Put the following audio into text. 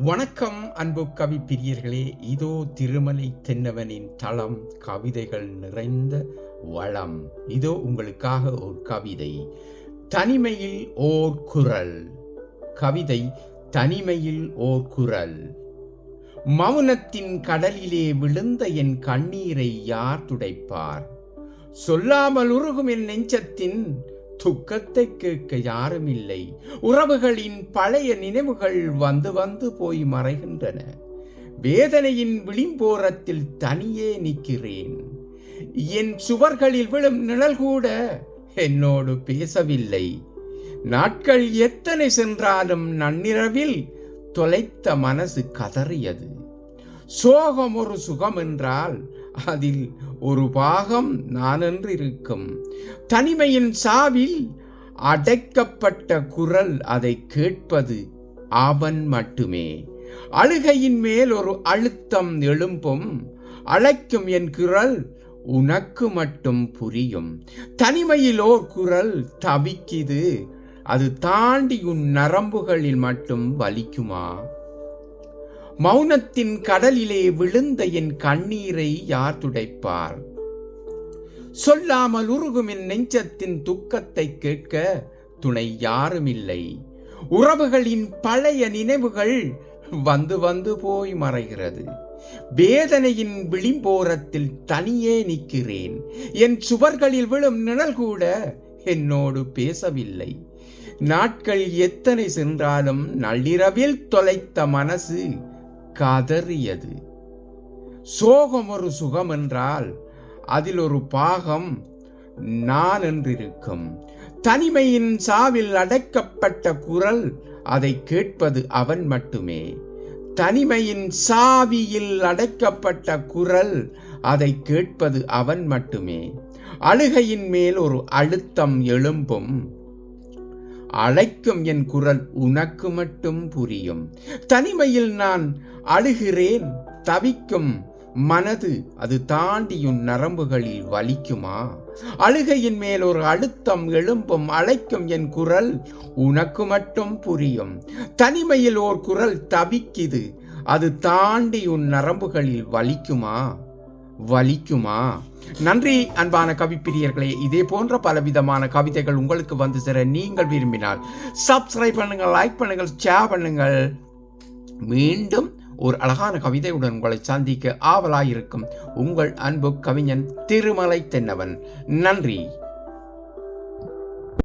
வணக்கம் அன்பு கவி பிரியர்களே. இதோ திருமலை தென்னவனின் தளம் கவிதைகள் நிறைந்த வளம். இதோ உங்களுக்காக ஒரு கவிதை. தனிமையில் ஓர் குரல். கவிதை தனிமையில் ஓர் குரல். மௌனத்தின் கடலிலே விழுந்த என் கண்ணீரை யார் துடைப்பார்? சொல்லாமல் உருகும் என் நெஞ்சத்தின் துக்கத்தை கேட்க யாரும் இல்லை உறவுகளின் பழைய நினைவுகள் வந்து வந்து போய் மறைகின்றன. வேதனையின் விளிம்போரத்தில் தனியே நிற்கிறேன். என் சுவர்களில் விழும் நிழல் கூட என்னோடு பேசவில்லை. நாட்கள் எத்தனை சென்றாலும் நன்னிரவில் தொலைத்த மனசு கதறியது. சோகம் ஒரு சுகம் என்றால் அதில் ஒரு பாகம் நானென்று இருக்கும் தனிமையின் சாவில் அடைக்கப்பட்ட குரல் அதை கேட்பது அவன் மட்டுமே. அழுகையின் மேல் ஒரு அழுத்தம் எழும்பும் அழைக்கும் என் குரல் உனக்கு மட்டும் புரியும். தனிமையில் ஓர் குரல் தவிக்குது அது தாண்டி உன் நரம்புகளில் மட்டும் வலிக்குமா? மௌனத்தின் கடலிலே விழுந்த என் கண்ணீரை யார் துடைப்பார்? சொல்லாமல் உருகும் என் நெஞ்சத்தின் துக்கத்தை கேட்க துணை யாரும் இல்லை உறவுகளின் பழைய நினைவுகள் வந்து வந்து போய் மறைகிறது. வேதனையின் விளிம்போரத்தில் தனியே நிற்கிறேன். என் சுவர்களில் விழும் நிழல் கூட என்னோடு பேசவில்லை. நாட்கள் எத்தனை சென்றாலும் நள்ளிரவில் தொலைத்த மனசு கதறியது. சோகம் ஒரு சுகம் என்றால் அதில் ஒரு பாகம் நான் என்றிருக்கும். தனிமையின் சாவில் அடைக்கப்பட்ட குரல் அதை கேட்பது அவன் மட்டுமே. தனிமையின் சாவியில் அடைக்கப்பட்ட குரல் அதை கேட்பது அவன் மட்டுமே. அழுகையின் மேல் ஒரு அழுத்தம் எழும்பும். அழைக்கும் என் குரல் உனக்கு மட்டும் புரியும். தனிமையில் நான் அழுகிறேன் தவிக்கும் மனது அது தாண்டி உன் நரம்புகளில் வலிக்குமா? அழுகையின் மேல் ஒரு அழுத்தம் எழும்பும் அழைக்கும் என் குரல் உனக்கு மட்டும் புரியும். தனிமையில் ஓர் குரல் தவிக்குது அது தாண்டி உன் நரம்புகளில் வலிக்குமா? வலிக்குமா? நன்றி அன்பான கவிப்பிரியர்களே இதே போன்ற பலவிதமான கவிதைகள் உங்களுக்கு வந்து சேர நீங்கள் விரும்பினால் சப்ஸ்கிரைப் பண்ணுங்கள் லைக் பண்ணுங்கள் ஷேர் பண்ணுங்கள். மீண்டும் ஒரு அழகான கவிதையுடன் உங்களை சந்திக்க ஆவலாயிருக்கும் உங்கள் அன்பு கவிஞன் திருமலை தென்னவன். நன்றி.